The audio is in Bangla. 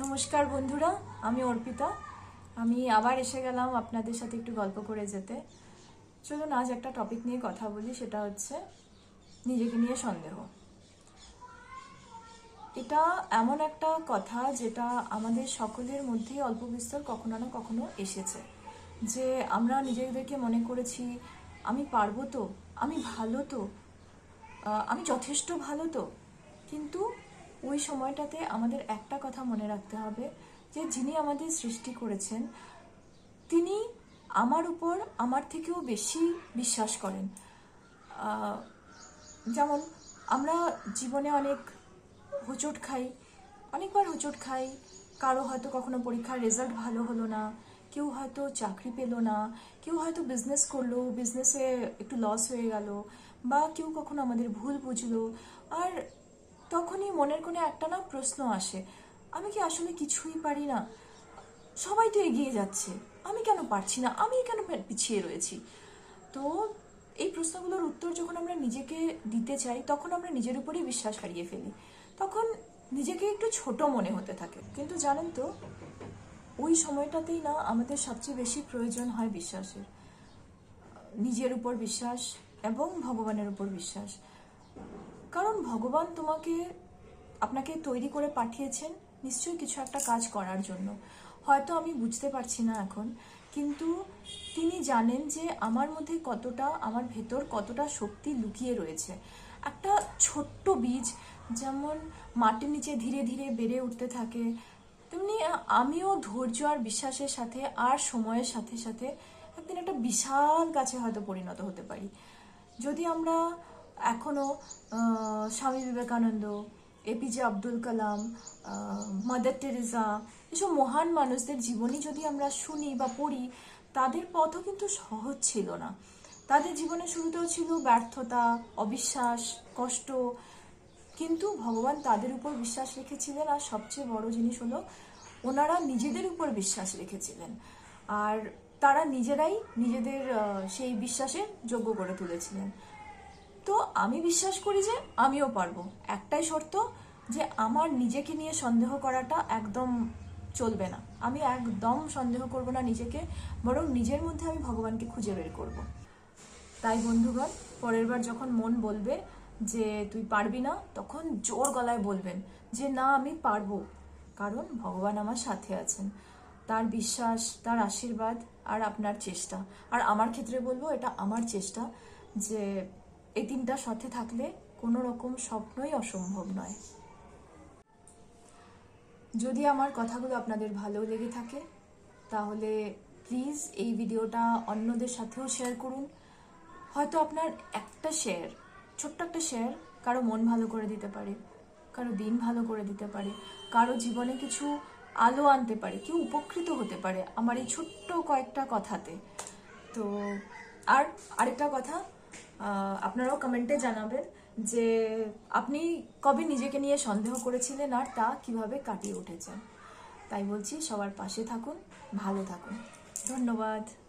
নমস্কার বন্ধুরা, আমি অর্পিতা। আমি আবার এসে গেলাম আপনাদের সাথে একটু গল্প করে যেতে। চলুন, আজ একটা টপিক নিয়ে কথা বলি, সেটা হচ্ছে নিজেকে নিয়ে সন্দেহ। এটা এমন একটা কথা যেটা আমাদের সকলের মধ্যেই অল্প বিস্তর কখনো না কখনো এসেছে। যে আমরা নিজেদেরকে মনে করেছি, আমি পারব তো, আমি ভালো তো আমি যথেষ্ট ভালো তো, কিন্তু ওই সময়টাতে আমাদের একটা কথা মনে রাখতে হবে, যে যিনি আমাদের সৃষ্টি করেছেন, তিনি আমার উপর আমার থেকেও বেশি বিশ্বাস করেন। যেমন আমরা জীবনে অনেক হোঁচট খাই, অনেকবার হোঁচট খাই, কারও হয়তো কখনো পরীক্ষার রেজাল্ট ভালো হলো না, কেউ হয়তো চাকরি পেল না, কেউ হয়তো বিজনেস করল বিজনেসে একটু লস হয়ে গেল, বা কেউ কখনো আমাদের ভুল বুঝলো, আর তখনই মনের কোণে একটা না প্রশ্ন আসে, আমি কি আসলে কিছুই পারি না? সবাই তো এগিয়ে যাচ্ছে, আমি কেন পারছি না? আমি কেন পিছিয়ে রয়েছি? তো এই প্রশ্নগুলোর উত্তর যখন আমরা নিজেকে দিতে চাই, তখন আমরা নিজের উপরেই বিশ্বাস হারিয়ে ফেলি। তখন নিজেকে একটু ছোট মনে হতে থাকে। কিন্তু জানেন তো, ওই সময়টাতেই না আমাদের সবচেয়ে বেশি প্রয়োজন হয় বিশ্বাসের। নিজের উপর বিশ্বাস এবং ভগবানের উপর বিশ্বাস। কারণ ভগবান তোমাকে, আপনাকে তৈরি করে পাঠিয়েছেন নিশ্চয়ই কিছু একটা কাজ করার জন্য। হয়তো আমি বুঝতে পারছি না এখন, কিন্তু তিনি জানেন যে আমার মধ্যে কতটা, আমার ভেতর কতটা শক্তি লুকিয়ে রয়েছে। একটা ছোট্ট বীজ যেমন মাটির নিচে ধীরে ধীরে বেড়ে উঠতে থাকে, তেমনি আমিও ধৈর্য আর বিশ্বাসের সাথে আর সময়ের সাথে সাথে একদিন একটা বিশাল গাছে হয়তো পরিণত হতে পারি। যদি আমরা এখনও আহ, Swami Vivekananda APJ Abdul Kalam Mother Teresa এসব মহান মানুষদের জীবনী যদি আমরা শুনি বা পড়ি তাদের পথও কিন্তু সহজ ছিল না। তাদের জীবনের শুরুতেও ছিল ব্যর্থতা অবিশ্বাস কষ্ট। কিন্তু ভগবান তাদের উপর বিশ্বাস রেখেছিলেন আর সবচেয়ে বড় জিনিস হলো ওনারা নিজেদের উপর বিশ্বাস রেখেছিলেন। আর তারা নিজেরাই নিজেদের সেই বিশ্বাসের যোগ্য করে তুলেছিলেন। তো আমি বিশ্বাস করি যে আমিও পারব। একটাই শর্ত যে আমার নিজেকে নিয়ে সন্দেহ করাটা একদম চলবে না। আমি একদম সন্দেহ করব না নিজেকে, বরং নিজের মধ্যে আমি ভগবানকে খুঁজে বের করব। তাই বন্ধুগণ, পরের বার যখন মন বলবে যে তুই পারবি না, তখন জোর গলায় বলবেন যে না, আমি পারব। কারণ ভগবান আমার সাথে আছেন। তার বিশ্বাস, তার আশীর্বাদ আর আপনার চেষ্টা। আর আমার ক্ষেত্রে বলব, এটা আমার চেষ্টা যে এই তিনটা সাথে থাকলে কোনো রকম স্বপ্নই অসম্ভব নয়। যদি আমার কথাগুলো আপনাদের ভালো লেগে থাকে, তাহলে প্লিজ এই ভিডিওটা অন্যদের সাথেও শেয়ার করুন। হয়তো আপনার একটা শেয়ার ছোট্ট একটা শেয়ার কারও মন ভালো করে দিতে পারে, কারও দিন ভালো করে দিতে পারে, কারও জীবনে কিছু আলো আনতে পারে, কেউ উপকৃত হতে পারে আমার এই ছোট্ট কয়েকটা কথাতে। তো আর আরেকটা কথা আপনারাও কমেন্টে জানাবেন যে আপনি কবে নিজেকে নিয়ে সন্দেহ করেছিলেন আর তা কীভাবে কাটিয়ে উঠেছেন। তাই বলছি, সবার পাশে থাকুন, ভালো থাকুন। ধন্যবাদ।